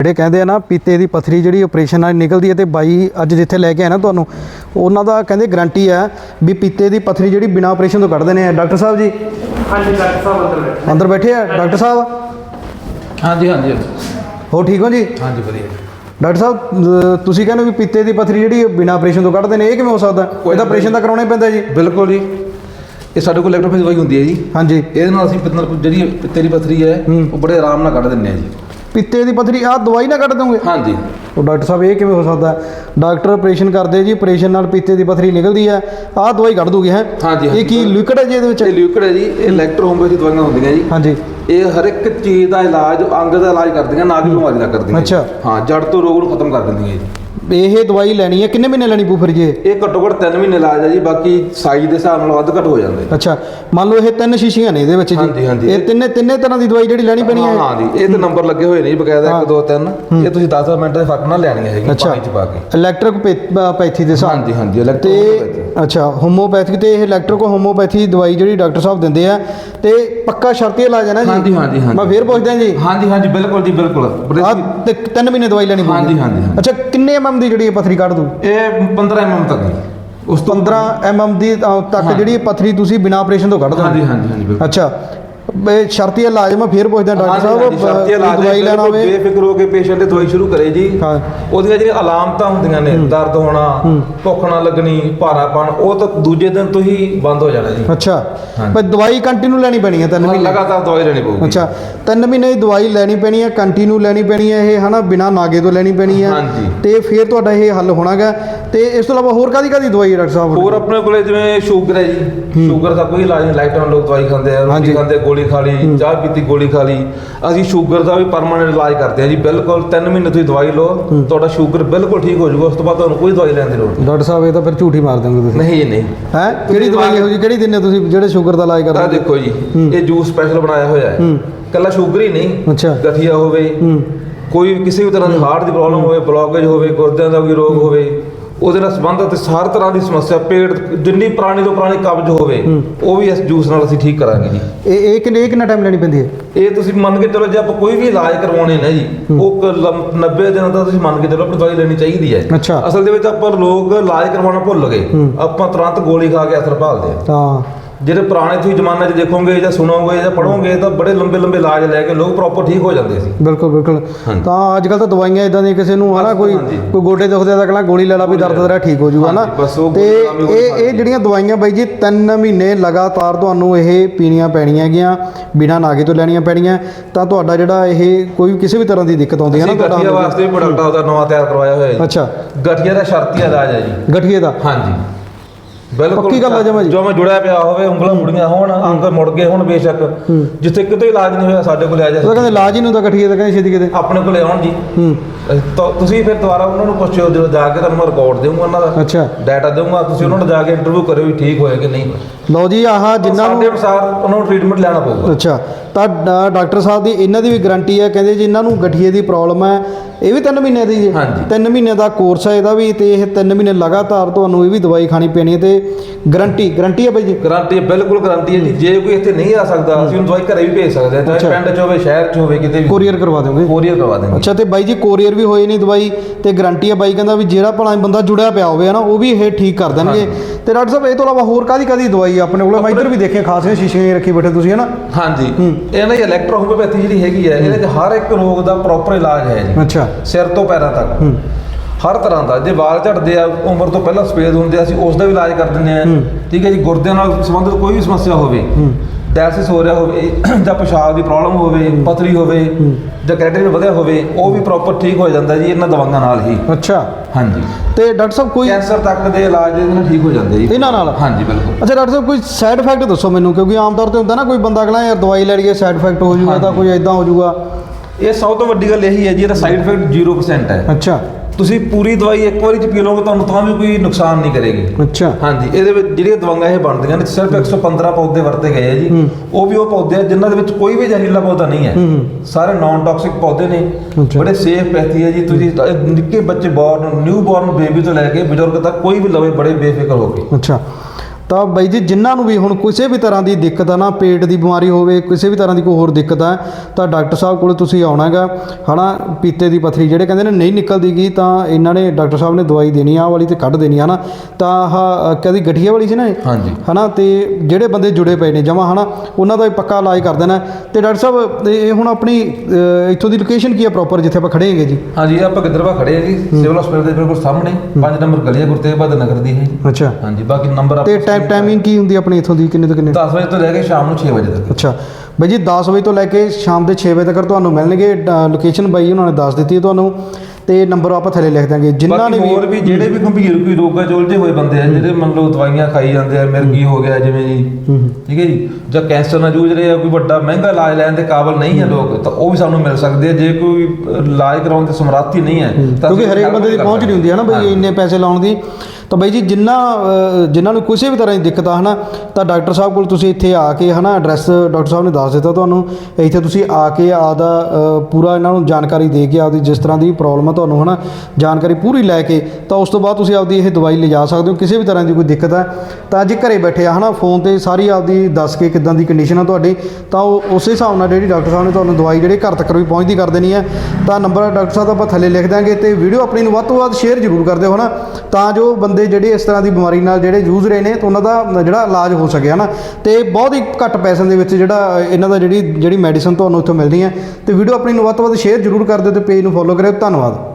ਜਿਹੜੇ ਕਹਿੰਦੇ ਆ ਨਾ ਪੀਤੇ ਦੀ ਪਥਰੀ ਜਿਹੜੀ ਆਪਰੇਸ਼ਨ ਨਾਲ ਨਿਕਲਦੀ ਹੈ ਤੇ ਬਾਈ ਅੱਜ ਜਿੱਥੇ ਲੈ ਕੇ ਆਇਆ ਨਾ ਤੁਹਾਨੂੰ ਉਹਨਾਂ ਦਾ ਕਹਿੰਦੇ ਗਾਰੰਟੀ ਹੈ ਵੀ ਪੀਤੇ ਦੀ ਪਥਰੀ ਜਿਹੜੀ ਬਿਨਾ ਆਪਰੇਸ਼ਨ ਤੋਂ ਕੱਢ ਦਿੰਦੇ ਆ। ਡਾਕਟਰ ਸਾਹਿਬ ਜੀ? ਹਾਂਜੀ ਡਾਕਟਰ ਸਾਹਿਬ ਅੰਦਰ ਬੈਠੇ ਅੰਦਰ ਬੈਠੇ ਆ? ਡਾਕਟਰ ਸਾਹਿਬ? ਹਾਂਜੀ ਹਾਂਜੀ ਹੋ ਠੀਕ ਹੋ ਜੀ? ਹਾਂਜੀ ਵਧੀਆ। ਡਾਕਟਰ ਸਾਹਿਬ ਤੁਸੀਂ ਕਹਿੰਦੇ ਵੀ ਪੀਤੇ ਦੀ ਪਥਰੀ ਜਿਹੜੀ ਬਿਨਾ ਆਪਰੇਸ਼ਨ ਤੋਂ ਕੱਢਦੇ ਨੇ ਇਹ ਕਿਵੇਂ ਹੋ ਸਕਦਾ? ਇਹਦਾ ਆਪਰੇਸ਼ਨ ਤਾਂ ਕਰਾਉਣਾ ਹੀ ਪੈਂਦਾ ਜੀ। ਬਿਲਕੁਲ ਜੀ। ਇਹ ਸਾਡੇ ਕੋਲ ਇਲੈਕਟ੍ਰੋਫਿਜ਼ ਦਵਾਈ ਹੁੰਦੀ ਹੈ ਜੀ। ਹਾਂਜੀ। ਇਹਦੇ ਨਾਲ ਅਸੀਂ ਪਿੱਤਲ ਜਿਹੜੀ ਪਿੱਤੇ ਦੀ ਪੱਥਰੀ ਹੈ ਉਹ ਬੜੇ ਆਰਾਮ ਨਾਲ ਕੱਢ ਦਿੰਦੇ ਆ ਜੀ। ਪੀਤੇ ਦੀ ਪਥਰੀ ਆਹ ਦਵਾਈ ਨਾ ਕੱਢ ਦੋਗੇ? ਹਾਂਜੀ। ਉਹ ਡਾਕਟਰ ਸਾਹਿਬ ਇਹ ਕਿਵੇਂ ਹੋ ਸਕਦਾ? ਡਾਕਟਰ ਆਪਰੇਸ਼ਨ ਕਰਦੇ ਜੀ ਆਪਰੇਸ਼ਨ ਨਾਲ ਪੀਤੇ ਦੀ ਪਥਰੀ ਨਿਕਲਦੀ ਹੈ। ਆਹ ਦਵਾਈ ਕੱਢ ਦੂਗੀ ਹੈ? ਹਾਂਜੀ, ਇਹ ਕੀ। ਲਿਕਵਿਡ ਹੈ ਜੀ ਇਹਦੇ ਵਿੱਚ? ਇਹ ਲਿਕਵਿਡ ਹੈ ਜੀ ਇਹ ਇਲੈਕਟ੍ਰੋਹੋਮਿਓਪੈਥੀ ਦਵਾਈਆਂ ਹੁੰਦੀਆਂ ਜੀ। ਹਾਂਜੀ। ਇਹ ਹਰ ਇੱਕ ਚੀਜ਼ ਦਾ ਇਲਾਜ ਅੰਗ ਦਾ ਇਲਾਜ ਕਰਦੀਆਂ ਨਾ ਕਿ ਬਿਮਾਰੀ ਦਾ ਕਰਦੀਆਂ ਜੀ। ਅੱਛਾ। ਹਾਂ ਜੜ ਤੋਂ ਰੋਗ ਨੂੰ ਖਤਮ ਕਰ ਦਿੰਦੀਆਂ ਜੀ। ਇਹ ਦਵਾਈ ਲੈਣੀ ਹੈ ਕਿੰਨੇ ਮਹੀਨੇ ਲੈਣੀ ਪਊ ਫਿਰ ਜੀ ਇਹ? ਘੱਟੋ ਘੱਟ 3 ਮਹੀਨੇ ਇਲਾਜ ਹੈ ਜੀ ਬਾਕੀ ਸਾਈਜ਼ ਦੇ ਹਿਸਾਬ ਨਾਲ ਵੱਧ ਘੱਟ ਹੋ ਜਾਂਦਾ। ਹੈ ਅੱਛਾ ਮੰਨ ਲਓ ਇਹ ਤਿੰਨ ਸ਼ੀਸ਼ੀਆਂ ਨੇ ਇਹਦੇ ਵਿੱਚ ਹਾਂਜੀ, ਜੀ। ਹਾਂਜੀ। ਇਹ ਤਿੰਨੇ ਤਿੰਨੇ ਤਰ੍ਹਾਂ ਦੀ ਦਵਾਈ ਜਿਹੜੀ ਲੈਣੀ ਪੈਣੀ ਹਾਂ। ਹੈ ਹਾਂ ਜੀ ਇਹ ਤੇ ਨੰਬਰ ਲੱਗੇ ਹੋਏ ਨੇ ਜੀ ਬਕਾਇਦਾ ਹਾਂ। 1 2 3 ਇਹ ਤੁਸੀਂ 10 ਮਿੰਟ ਦੇ ਫ਼ਰਕ ਨਾਲ ਲੈਣੀਆਂ ਹੈਗੀਆਂ ਅੱਛਾ। ਪਾਣੀ ਚ ਪਾ ਕੇ। ਇਲੈਕਟ੍ਰਿਕ ਪੈਥੀ ਦੇ ਹਿਸਾਬ ਹਾਂਜੀ ਹਾਂਜੀ ਤੇ ਇਲੈਕਟ੍ਰੋਹੋਮਿਓਪੈਥੀ ਅੱਛਾ ਹੋਮੋਪੈਥਿਕ ਤੇ ਇਹ ਇਲੈਕਟ੍ਰਿਕ ਹੋਮੋਪੈਥੀ ਦਵਾਈ ਜਿਹੜੀ ਡਾਕਟਰ ਸਾਹਿਬ ਦਿੰਦੇ ਆ ਤੇ ਪੱਕਾ ਸ਼ਰਤੀ ਇਲਾਜ ਹੈ ਨਾ ਜੀ? ਹਾਂਜੀ, ਹਾਂਜੀ, ਹਾਂਜੀ। ਮੈਂ ਫੇਰ ਪੁੱਛਦਾ ਜੀ। ਹਾਂਜੀ ਹਾਂਜੀ ਬਿਲਕੁਲ ਜੀ ਬਿਲਕੁਲ। ਆ ਤੇ ਤਿੰਨ ਮਹੀਨੇ ਦਵਾਈ ਲੈਣੀ ਪਊਗੀ। ਹਾਂਜੀ, ਹਾਂਜੀ। ਅੱਛਾ ਕਿੰਨੇ ਐਮਐਮ ਦੀ ਜਿਹੜੀ ਇਹ ਪਥਰੀ ਕੱਢ ਦੂ ਇਹ 15 ਐਮਐਮ ਤੱਕ। ਜੀ ਉਸ ਤੋਂ 15 ਐਮਐਮ ਦੀ ਤੱਕ ਹਾਂ। ਜਿਹੜੀ ਪਥਰੀ ਤੁਸੀਂ ਬਿਨਾ ਆਪਰੇਸ਼ਨ ਤੋਂ ਕੱਢ ਦੋ ਹਾਂਜੀ ਹਾਂਜੀ ਅੱਛਾ ਇਹ ਸ਼ਰਤੀ ਇਲਾਜ ਮੈਂ ਫੇਰ ਪੁੱਛਦਾ ਡਾਕਟਰ ਸਾਹਿਬ ਦਵਾਈ ਲੈਣਾ ਹੋਵੇ। ਬੇਫਿਕਰ ਹੋ ਕੇ ਪੇਸ਼ੈਂਟ ਦੀ ਦਵਾਈ ਸ਼ੁਰੂ ਕਰੇ ਜੀ। ਹਾਂ। ਉਹਦੀਆਂ ਜਿਹੜੀਆਂ ਅਲਾਮਤਾਂ ਹੁੰਦੀਆਂ ਨੇ ਦਰਦ ਹੋਣਾ ਭੁੱਖ ਨਾ ਲੱਗਣੀ ਭਾਰਾਪਣ ਉਹ ਤਾਂ ਦੂਜੇ ਦਿਨ ਤੋਂ ਹੀ ਬੰਦ ਹੋ ਜਾਣਾ ਜੀ। ਅੱਛਾ। ਪਰ ਦਵਾਈ ਕੰਟੀਨਿਊ ਲੈਣੀ ਪੈਣੀ ਹੈ ਤਿੰਨ ਹਾਂ, ਮਹੀਨੇ। ਲਗਾਤਾਰ ਦਵਾਈ ਲੈਣੀ ਪਊਗੀ। ਅੱਛਾ। ਤਿੰਨ ਮਹੀਨੇ ਦੀ ਦਵਾਈ ਲੈਣੀ ਪੈਣੀ ਹੈ ਕੰਟੀਨਿਊ ਲੈਣੀ ਪੈਣੀ ਹੈ ਇਹ ਹਨਾ? ਬਿਨਾ ਨਾਗੇ ਤੋਂ ਲੈਣੀ ਪੈਣੀ ਹੈ। ਤੇ ਫਿਰ ਤੁਹਾਡਾ ਇਹ ਹੱਲ ਹੋਣਾਗਾ। ਤੇ ਇਸ ਤੋਂ ਇਲਾਵਾ ਹੋਰ ਕਾਦੀ ਕਾਦੀ ਦਵਾਈ ਹੈ ਡਾਕਟਰ ਸਾਹਿਬ? ਹੋਰ ਆਪਣੇ ਕੋਲੇ ਜਿਵੇਂ ਸ਼ੂਗਰ ਹੈ ਜੀ। ਸ਼ੂਗਰ ਦਾ ਕੋਈ ਇਲਾਜ ਨਹੀਂ ਲਾਈਟ ਲੋਕ ਦਵਾਈ ਖਾਂਦੇ ਆ। ਰੋਟੀ ਖਾਂਦੇ ਗੋਲੀ ਖਾ ਲਈ ਚਾਹ ਪੀਤੀ ਗੋਲੀ ਖਾ ਲਈ। ਅਸੀਂ ਸ਼ੂਗਰ ਦਾ ਵੀ ਪਰਮਾਨੈਂਟ ਇਲਾਜ ਕਰਦੇ ਆ ਜੀ ਬਿਲਕੁਲ 3 ਮਹੀਨੇ ਤੁਸੀਂ ਦਵਾਈ ਲਓ ਤੁਹਾਡਾ ਸ਼ੂਗਰ ਬਿਲਕੁਲ ਠੀਕ ਹੋ ਜਾਊਗਾ ਉਸ ਤੋਂ ਬਾਅਦ ਤੁਹਾਨੂੰ ਕੋਈ ਦਵਾਈ ਲੈਣ ਦੀ ਲੋੜ ਡਾਕਟਰ ਸਾਹਿਬ ਇਹ ਤਾਂ ਫਿਰ ਝੂਠੀ ਮਾਰ ਦਿੰਦੇ ਤੁਸੀਂ। ਨਹੀਂ ਨਹੀਂ। ਹੈ? ਕਿਹੜੀ ਦਵਾਈ ਇਹੋ ਜੀ ਕਿਹੜੀ ਦਿੰਦੇ ਤੁਸੀਂ ਜਿਹੜੇ ਸ਼ੂਗਰ ਦਾ ਇਲਾਜ ਆ ਕਰਦੇ ਦੇਖੋ ਜੀ ਇਹ ਜੂਸ ਸਪੈਸ਼ਲ ਬਣਾਇਆ ਹੋਇਆ ਹੈ। ਕੱਲਾ ਸ਼ੂਗਰ ਹੀ ਨਹੀਂ ਅੱਛਾ। ਗਠੀਆ ਹੋਵੇ ਹੂੰ। ਕੋਈ ਕਿਸੇ ਵੀ ਤਰ੍ਹਾਂ ਦੀ ਹਾਰਟ ਦੀ ਪ੍ਰੋਬਲਮ ਹੋਵੇ ਬਲੌਕੇਜ ਹੋਵੇ ਗੁਰਦਿਆਂ ਦਾ ਕੋਈ ਰੋਗ ਹੋਵੇ ਉਹਦੇ ਨਾਲ ਸੰਬੰਧਿਤ ਹਰ ਤਰ੍ਹਾਂ ਦੀ ਸਮੱਸਿਆ ਪੇਟ ਜਿੰਨੀ ਪੁਰਾਣੀ ਤੋਂ ਪੁਰਾਣੀ ਕਬਜ਼ ਹੋਵੇ ਉਹ ਵੀ ਇਸ ਜੂਸ ਨਾਲ ਅਸੀਂ ਠੀਕ ਕਰਾਂਗੇ ਜੀ। ਇਹ ਇਹ ਕਿੰਨੇ ਕਿੰਨਾ ਟਾਈਮ ਲੈਣੀ ਪੈਂਦੀ ਹੈ? ਇਹ ਤੁਸੀਂ ਮੰਨ ਕੇ ਚਲੋ ਜੇ ਆਪਾਂ ਕੋਈ ਵੀ ਇਲਾਜ ਕਰਵਾਉਣੇ ਨੇ ਜੀ ਉਹ ਕ- ਲੰ- 90 ਦਿਨਾਂ ਦਾ ਤੁਸੀਂ ਮੰਨ ਕੇ ਚਲੋ ਆਪਣੀ ਦਵਾਈ ਲੈਣੀ ਚਾਹੀਦੀ ਹੈ। ਅਸਲ ਦੇ ਵਿੱਚ ਆਪਾਂ ਲੋਕ ਇਲਾਜ ਕਰਵਾਉਣਾ ਭੁੱਲ ਗਏ। ਆਪਾਂ ਤੁਰੰਤ ਗੋਲੀ ਖਾ ਕੇ ਅਸਰ ਭਾਲਦੇ ਆ ਤਾਂ ਜਿਹੜੇ ਪੁਰਾਣੇ ਤੁਸੀਂ ਜ਼ਮਾਨੇ 'ਚ ਦੇਖੋਗੇ ਜਾਂ ਸੁਣੋਗੇ ਜਾਂ ਪੜੋਗੇ ਤਾਂ ਬੜੇ ਲੰਬੇ ਲੰਬੇ ਇਲਾਜ ਲੈ ਕੇ ਲੋਕ ਪ੍ਰੋਪਰ ਠੀਕ ਹੋ ਜਾਂਦੇ ਸੀ। ਬਿਲਕੁਲ ਬਿਲਕੁਲ। ਤਾਂ ਅੱਜ ਕੱਲ ਤਾਂ ਦਵਾਈਆਂ ਇਦਾਂ ਦੀਆਂ ਕਿਸੇ ਨੂੰ ਹਨਾ ਕੋਈ। ਕੋਈ ਗੋਡੇ ਦੁਖਦੇ ਤਾਂ ਕਹਿੰਦਾ ਗੋਲੀ ਲੈ ਲਾ ਵੀ ਦਰਦ ਤੇਰਾ ਠੀਕ ਹੋ ਜਾਊਗਾ ਨਾ ਹਾਂਜੀ, ਬਸ ਉਹ ਤੇ ਹੋ ਇਹ ਇਹ ਜਿਹੜੀਆਂ ਦਵਾਈਆਂ ਬਾਈ ਜੀ 3 ਮਹੀਨੇ ਲਗਾਤਾਰ ਤੁਹਾਨੂੰ ਇਹ ਪੀਣੀਆਂ ਪੈਣੀਆਂ ਹੈਗੀਆਂ ਬਿਨਾਂ ਨਾਗੇ ਤੋਂ ਲੈਣੀਆਂ ਪੈਣੀਆਂ ਤਾਂ ਤੁਹਾਡਾ ਜਿਹੜਾ ਇਹ ਕੋਈ ਕਿਸੇ ਵੀ ਤਰ੍ਹਾਂ ਦੀ ਦਿੱਕਤ ਆਉਂਦੀ ਹੈ ਨਾ ਅਸੀਂ ਗਠੀਆ ਤੁਹਾਡਾ ਵਾਸਤੇ ਪ੍ਰੋਡਕਟ ਉਹਦਾ ਨਵਾਂ ਤਿਆਰ ਕਰਵਾਇਆ ਹੋਇਆ ਜੀ। ਅੱਛਾ। ਗਠੀਆ ਦਾ ਸ਼ਰਤੀ ਇਲਾਜ ਹੈ ਜੀ। ਗਠੀਏ ਦਾ? ਹਾਂਜੀ। ਬਿਲਕੁਲ। ਪੱਕੀ ਗੱਲ ਹੈ ਜਮਾਂ ਜੀ। ਜੋ ਮੈਂ ਜੁੜਿਆ ਪਿਆ ਹੋਵੇ ਉਂਗਲਾਂ ਮੁੜੀਆਂ ਹੋਣ ਅੰਗ ਮੁੜ ਗਏ ਹੋਣ ਬੇਸ਼ੱਕ। ਜਿੱਥੇ ਕਿਤੇ ਇਲਾਜ ਨਹੀਂ ਹੋਇਆ ਸਾਡੇ ਕੋਲ ਆ ਉਹ ਤਾਂ ਜਾ ਕਹਿੰਦੇ ਇਲਾਜ ਹੀ ਨਹੀਂ ਹੁੰਦਾ ਗਠੀਏ ਕਹਿੰਦੇ ਛੇਤੀ ਕਿਤੇ। ਆਪਣੇ ਕੋਲੇ ਆਉਣ ਜੀ। ਹੂੰ। ਤਾਂ ਤੁਸੀਂ ਫਿਰ ਦੁਬਾਰਾ ਉਹਨਾਂ ਨੂੰ ਪੁੱਛਿਓ ਜਦੋਂ ਜਾ ਕੇ ਤੁਹਾਨੂੰ ਮੈਂ ਰਿਕਾਰਡ ਦੇਵਾਂਗਾ ਉਹਨਾਂ ਦਾ। ਅੱਛਾ। ਡਾਟਾ ਦੇਵਾਂਗਾ ਤੁਸੀਂ ਉਹਨਾਂ ਨੂੰ ਜਾ ਕੇ ਇੰਟਰਵਿਊ ਕਰਿਓ ਵੀ ਠੀਕ ਹੋਇਆ ਕਿ ਨਹੀਂ ਲਓ ਜੀ ਆਹ ਜਿਨ੍ਹਾਂ ਨੂੰ ਸਾਡੇ ਅਨੁਸਾਰ ਉਹਨਾਂ ਨੂੰ ਟ੍ਰੀਟਮੈਂਟ ਲੈਣਾ ਪਊਗਾ। ਅੱਛਾ। ਤਾਂ ਡਾਕਟਰ ਸਾਹਿਬ ਦੀ ਇਹਨਾਂ ਦੀ ਵੀ ਗਾਰੰਟੀ ਹੈ ਕਹਿੰਦੇ ਜੀ ਇਹਨਾਂ ਨੂੰ ਗਠੀਏ ਦੀ ਪ੍ਰੋਬਲਮ ਹੈ ਇਹ ਵੀ 3 ਮਹੀਨੇ ਦੀ ਹੈ ਹਾਂਜੀ। 3 ਮਹੀਨੇ ਦਾ ਕੋਰਸ ਹੈ ਇਹਦਾ ਵੀ ਤੇ ਇਹ 3 ਮਹੀਨੇ ਲਗਾਤਾਰ ਤੁਹਾਨੂੰ ਇਹ ਵੀ ਦਵਾਈ ਖਾਣੀ ਪੈਣੀ ਹੈ ਤੇ ਗਾਰੰਟੀ ਗਾਰੰਟੀ ਹੈ ਬਾਈ ਜੀ? ਗਾਰੰਟੀ ਬਿਲਕੁਲ ਗਾਰੰਟੀ ਹੈ ਜੀ। ਜੇ ਕੋਈ ਇੱਥੇ ਨਹੀਂ ਆ ਸਕਦਾ ਅਸੀਂ ਉਹਨੂੰ ਦਵਾਈ ਘਰੇ ਵੀ ਭੇਜ ਸਕਦੇ ਹਾਂ ਚਾਹੇ। ਪਿੰਡ 'ਚ ਹੋਵੇ ਸ਼ਹਿਰ 'ਚ ਹੋਵੇ ਕਿਤੇ ਵੀ। ਕੋਰੀਅਰ ਕਰਵਾ ਦਿਓਗੇ? ਕੋਰੀਅਰ ਕਰਵਾ ਦੇਣਗੇ ਅੱਛਾ ਤੇ ਬਾਈ ਜੀ ਕੋਰੀਅਰ ਵੀ ਹੋਏ ਨਹੀਂ ਦਵਾਈ ਤੇ ਗਾਰੰਟੀ ਹੈ ਬਾਈ ਕਹਿੰਦਾ ਵੀ ਜਿਹੜਾ ਭਲਾ ਬੰਦਾ ਜੁੜਿਆ ਪਿਆ ਹੋਵੇ ਹਨਾ ਉਹ ਵੀ ਇਹ ਠੀਕ ਕਰ ਦੇਣਗੇ। ਤੇ ਡਾਕਟਰ ਸਾਹਿਬ ਇਹ ਤੋਂ ਇਲਾਵਾ ਹੋਰ ਕਾਦੀ ਕਾਦੀ ਦਵਾਈ ਆਪਣੇ ਕੋਲ? ਮੈਂ ਇੱਧਰ ਵੀ ਦੇਖਿਆ ਖਾਸੀਆਂ ਸ਼ੀਸ਼ੀਆਂ ਹੀ ਰੱਖੀ ਬੈਠੇ ਤੁਸੀਂ ਹਨਾ। ਹਾਂਜੀ। ਇਹਨਾਂ ਦੀ ਇਲੈਕਟ੍ਰੋਹੋਮਿਓਪੈਥੀ ਜਿਹੜੀ ਹੈਗੀ ਹੈ ਇਹਦੇ 'ਚ ਹਰ ਇੱਕ ਰੋਗ ਦਾ ਪ੍ਰੋਪਰ ਇਲਾਜ ਹੈ ਜੀ। ਅੱਛਾ। ਸਿਰ ਤੋਂ ਪੈਰਾਂ ਤੱਕ। ਹਰ ਤਰ੍ਹਾਂ ਦਾ ਜੇ ਵਾਲ ਝੜਦੇ ਆ ਉਮਰ ਤੋਂ ਪਹਿਲਾਂ ਸਫੇਦ ਹੁੰਦੇ ਆ ਅਸੀਂ ਉਸ ਦਾ ਵੀ ਇਲਾਜ ਕਰ ਦਿੰਦੇ ਆ ਠੀਕ ਹੈ ਜੀ ਗੁਰਦਿਆਂ ਨਾਲ ਸੰਬੰਧਿਤ ਕੋਈ ਵੀ ਸਮੱਸਿਆ ਹੋਵੇ ਡਾਇਲਿਸਿਸ ਹੋ ਰਿਹਾ ਹੋਵੇ ਜਾਂ ਪਿਸ਼ਾਬ ਦੀ ਪ੍ਰੋਬਲਮ ਹੋਵੇ ਪਥਰੀ ਹੋਵੇ ਜਾਂ ਕ੍ਰੈਟਿਨ ਵਧਿਆ ਹੋਵੇ ਉਹ ਵੀ ਪ੍ਰੋਪਰ ਠੀਕ ਹੋ ਜਾਂਦਾ ਜੀ ਇਹਨਾਂ ਦਵਾਈਆਂ ਨਾਲ ਹੀ। ਅੱਛਾ। ਹਾਂਜੀ। ਤੇ ਡਾਕਟਰ ਸਾਹਿਬ ਕੋਈ ਕੈਂਸਰ ਤੱਕ ਦੇ ਇਲਾਜ ਇਹਦੇ ਨਾਲ ਠੀਕ ਹੋ ਜਾਂਦੇ ਜੀ। ਇਹਨਾਂ ਨਾਲ? ਹਾਂਜੀ ਬਿਲਕੁਲ। ਅੱਛਾ ਡਾਕਟਰ ਸਾਹਿਬ ਕੋਈ ਸਾਈਡ ਇਫੈਕਟ ਦੱਸੋ ਮੈਨੂੰ ਕਿਉਂਕਿ ਆਮ ਤੌਰ ਤੇ ਹੁੰਦਾ ਨਾ ਕੋਈ ਬੰਦਾ ਕਹਿੰਦਾ ਯਾਰ ਦਵਾਈ ਲੈ ਲਈਏ ਸਾਈਡ ਇਫੈਕਟ ਹੋ ਜਾਊਗਾ ਤਾਂ ਕੋਈ ਇਦਾਂ ਹੋ ਜਾਊਗਾ ਇਹ ਸਭ ਤੋਂ ਵੱਡੀ ਗੱਲ ਇਹੀ ਹੈ ਜੀ ਇਹਦਾ ਸਾਈਡ ਇਫੈਕਟ 0% ਹੈ। ਅੱਛਾ। ਤੁਸੀਂ ਪੂਰੀ ਦਵਾਈ ਇੱਕ ਵਾਰੀ ਚ ਪੀ ਲਓਗੇ ਤੁਹਾਨੂੰ ਤਾਂ ਵੀ ਕੋਈ ਨੁਕਸਾਨ ਨਹੀਂ ਕਰੇਗੀ। ਅੱਛਾ। ਹਾਂਜੀ ਇਹਦੇ ਵਿੱਚ ਜਿਹੜੀਆਂ ਦਵਾਈਆਂ ਇਹ ਬਣਦੀਆਂ ਨੇ ਸਿਰਫ 115 ਪੌਦੇ ਵਰਤੇ ਗਏ ਆ ਜੀ। ਉਹ ਵੀ ਉਹ ਪੌਦੇ ਆ ਜਿਨ੍ਹਾਂ ਦੇ ਵਿੱਚ ਕੋਈ ਵੀ ਜ਼ਹਿਰੀਲਾ ਪੌਦਾ ਨਹੀਂ ਹੈ। ਸਾਰੇ ਨਾਨ ਟਾਕਸਿਕ ਪੌਦੇ ਨੇ। ਬੜੇ ਸੇਫ ਪੈਥੀ ਹੈ ਜੀ। ਤੁਸੀਂ ਨਿੱਕੇ ਬੱਚੇ ਬੋਰਨ ਨਿਊ ਬੋਰਨ ਬੇਬੀ ਤੋਂ ਲੈ ਕੇ ਬਜ਼ੁਰਗ ਤੱਕ ਕੋਈ ਵੀ ਲਵੇ ਬੜੇ ਬੇਫਿਕਰ ਹੋ ਕੇ। ਅੱਛਾ। ਤਾਂ ਬਾਈ ਜੀ ਜਿਨ੍ਹਾਂ ਨੂੰ ਵੀ ਹੁਣ ਕਿਸੇ ਵੀ ਤਰ੍ਹਾਂ ਦੀ ਦਿੱਕਤ ਆ ਨਾ ਪੇਟ ਦੀ ਬਿਮਾਰੀ ਹੋਵੇ ਕਿਸੇ ਵੀ ਤਰ੍ਹਾਂ ਦੀ ਕੋਈ ਹੋਰ ਦਿੱਕਤ ਆ ਤਾਂ ਡਾਕਟਰ ਸਾਹਿਬ ਕੋਲ ਤੁਸੀਂ ਆਉਣਾ ਹੈਗਾ ਹਨਾ ਪੀਤੇ ਦੀ ਪਥਰੀ ਜਿਹੜੇ ਕਹਿੰਦੇ ਨੇ ਨਹੀਂ ਨਿਕਲਦੀ ਗੀ ਤਾਂ ਇਹਨਾਂ ਨੇ ਡਾਕਟਰ ਸਾਹਿਬ ਨੇ ਦਵਾਈ ਦੇਣੀ ਆ ਵਾਲੀ ਤੇ ਕੱਢ ਦੇਣੀ ਆ ਹਨਾ ਤਾਂ ਆਹ ਕਦੀ ਗਠੀਆ ਵਾਲੀ ਸੀ ਨਾ ਇਹ? ਹਾਂਜੀ। ਹਨਾ ਤੇ ਜਿਹੜੇ ਬੰਦੇ ਜੁੜੇ ਪਏ ਨੇ ਜਮਾ ਹਨਾ ਉਹਨਾਂ ਦਾ ਵੀ ਪੱਕਾ ਇਲਾਜ ਕਰ ਦੇਣਾ। ਤੇ ਡਾਕਟਰ ਸਾਹਿਬ ਤੇ ਇਹ ਹੁਣ ਆਪਣੀ ਇੱਥੋਂ ਦੀ ਲੋਕੇਸ਼ਨ ਕੀ ਹੈ ਪ੍ਰੋਪਰ ਜਿੱਥੇ ਆਪਾਂ ਖੜੇ ਹੈਗੇ ਜੀ? ਹਾਂਜੀ ਆਪਾਂ ਗਿੱਦਰਵਾ ਖੜੇ ਆ ਜੀ? ਸਿਵਲ ਹਸਪੀਟਲ ਦੇ ਬਿਲਕੁਲ ਸਾਹਮਣੇ 5 ਨੰਬਰ ਗਲੀ ਹੈ ਗੁਰੂ ਤੇਗ ਬਹਾਦਰ ਨਗਰ ਦੀ ਹੈ। ਅੱਛਾ। ਹਾਂਜੀ ਬਾਕੀ ਨੰਬਰ ਤੇ ਟਾਈਮ ਟਾਈਮਿੰਗ ਕੀ ਹੁੰਦੀ ਆਪਣੀ ਇੱਥੋਂ ਦੀ ਕਿੰਨੇ ਤੋਂ ਕਿੰਨੇ? 10 ਵਜੇ ਤੋਂ ਲੈ ਕੇ ਸ਼ਾਮ ਨੂੰ 6 ਵਜੇ ਤੱਕ। ਅੱਛਾ। ਬਾਈ ਜੀ 10 ਵਜੇ ਤੋਂ ਲੈ ਕੇ ਸ਼ਾਮ ਦੇ 6 ਵਜੇ ਤੱਕ ਤੁਹਾਨੂੰ ਮਿਲਣਗੇ ਲੋਕੇਸ਼ਨ ਬਾਈ ਉਹਨਾਂ ਨੇ ਦੱਸ ਦਿੱਤੀ ਹੈ ਤੁਹਾਨੂੰ ਤੇ ਨੰਬਰ ਆਪਾਂ ਥੱਲੇ ਲਿਖ ਦਾਂਗੇ ਜਿਨ੍ਹਾਂ ਨੇ ਹੋਰ ਵੀ ਵੀ ਜਿਹੜੇ ਵੀ ਗੰਭੀਰ ਕੋਈ ਰੋਗਾਂ ਚ ਉਲਝੇ ਹੋਏ ਬੰਦੇ ਆ ਜਿਹੜੇ ਮੰਨ ਲਓ ਦਵਾਈਆਂ ਖਾਈ ਜਾਂਦੇ ਆ ਮਿਰਗੀ ਹੋ। ਗਿਆ ਜਿਵੇਂ ਜੀ। ਠੀਕ ਹੈ ਜੀ? ਜਾਂ ਕੈਂਸਰ ਨਾਲ ਜੂਝ ਰਹੇ ਆ ਕੋਈ ਵੱਡਾ ਮਹਿੰਗਾ ਇਲਾਜ ਲੈਣ ਦੇ ਕਾਬਲ ਨਹੀਂ ਹੈ ਲੋਕ ਤਾਂ ਉਹ ਵੀ ਸਾਨੂੰ ਮਿਲ ਸਕਦੇ ਆ। ਜੇ ਕੋਈ ਇਲਾਜ ਕਰਾਉਣ ਦੇ ਸਮਰੱਥ ਹੀ ਨਹੀਂ ਹੈ ਤਾਂ ਕਿਉਂਕਿ ਹਰੇਕ ਬੰਦੇ ਦੀ ਪਹੁੰਚ ਨਹੀਂ ਹੁੰਦੀ ਹੈ ਨਾ ਬਈ। ਇੰਨੇ ਪੈਸੇ ਲਾਉਣ ਦੀ। ਤਾਂ ਬਾਈ ਜੀ ਜਿੰਨਾ ਅਹ, ਜਿਨ੍ਹਾਂ ਨੂੰ ਕਿਸੇ ਵੀ ਤਰ੍ਹਾਂ ਦੀ ਦਿੱਕਤ ਆ ਹਨਾ ਤਾਂ ਡਾਕਟਰ ਸਾਹਿਬ ਕੋਲ ਤੁਸੀਂ ਇੱਥੇ ਆ ਕੇ ਹਨਾ ਐਡਰੈਸ ਡਾਕਟਰ ਸਾਹਿਬ ਨੇ ਦੱਸ ਦਿੱਤਾ ਤੁਹਾਨੂੰ। ਇੱਥੇ ਤੁਸੀਂ ਆ ਕੇ ਆਪਦਾ ਪੂਰਾ ਇਹਨਾਂ ਨੂੰ ਜਾਣਕਾਰੀ ਦੇ ਕੇ ਆਪਦੀ ਜਿਸ ਤਰ੍ਹਾਂ ਦੀ ਪ੍ਰੋਬਲਮ ਆ ਤੁਹਾਨੂੰ ਹਨਾ ਜਾਣਕਾਰੀ ਪੂਰੀ ਲੈ ਕੇ ਤਾਂ ਉਸ ਤੋਂ ਬਾਅਦ ਤੁਸੀਂ ਆਪਦੀ ਇਹ ਦਵਾਈ ਲਿਜਾ ਸਕਦੇ ਹੋ ਕਿਸੇ ਵੀ ਤਰ੍ਹਾਂ ਦੀ ਕੋਈ ਦਿੱਕਤ ਹੈ ਤਾਂ ਜੇ ਘਰੇ ਬੈਠੇ ਆ ਹਨਾ ਫੋਨ ਤੇ ਸਾਰੀ ਆਪਦੀ ਦੱਸ ਕੇ ਕਿਦਾਂ ਦੀ ਕੰਡੀਸ਼ਨ ਆ ਤੁਹਾਡੀ ਤਾਂ ਉਹ ਉਸੇ ਹਿਸਾਬ ਨਾਲ ਜਿਹੜੀ ਡਾਕਟਰ ਸਾਹਿਬ ਨੇ ਤੁਹਾਨੂੰ ਦਵਾਈ ਜਿਹੜੀ ਘਰ ਤੱਕ ਵੀ ਪਹੁੰਚਦੀ ਕਰ ਦੇਣੀ ਹੈ ਤਾਂ ਨੰਬਰ ਡਾਕਟਰ ਸਾਹਿਬ ਆਪਾਂ ਥੱਲੇ ਲਿਖ ਦਾਂਗੇ ਤੇ ਵੀਡੀਓ ਆਪਣੀ ਨੂੰ ਵੱਧ ਤੋਂ ਵੱਧ ਸ਼ੇਅਰ ਜ਼ਰੂਰ ਕਰ ਦਿਓ ਹਨਾ। ਤਾਂ ਜੋ ਬੰਦੇ ਬੰਦੇ ਜਿਹੜੇ ਇਸ ਤਰ੍ਹਾਂ ਦੀ ਬਿਮਾਰੀ ਨਾਲ ਜਿਹੜੇ ਜੂਝ ਰਹੇ ਨੇ, ਤਾਂ ਉਹਨਾਂ ਦਾ ਜਿਹੜਾ ਇਲਾਜ ਹੋ ਸਕੇ, ਹਨਾ? ਤੇ ਬਹੁਤ ਹੀ ਘੱਟ ਪੈਸਿਆਂ ਦੇ ਵਿੱਚ ਜਿਹੜਾ ਇਹਨਾਂ ਦਾ ਜਿਹੜੀ ਜਿਹੜੀ ਮੈਡੀਸਨ ਤੁਹਾਨੂੰ ਇੱਥੋਂ ਮਿਲਦੀ ਹੈ। ਤੇ ਵੀਡੀਓ ਆਪਣੀ ਨੂੰ ਵੱਧ ਤੋਂ ਵੱਧ ਸ਼ੇਅਰ ਜ਼ਰੂਰ ਕਰ ਦਿਓ ਤੇ ਪੇਜ ਨੂੰ ਫੋਲੋ ਕਰਿਓ। ਧੰਨਵਾਦ।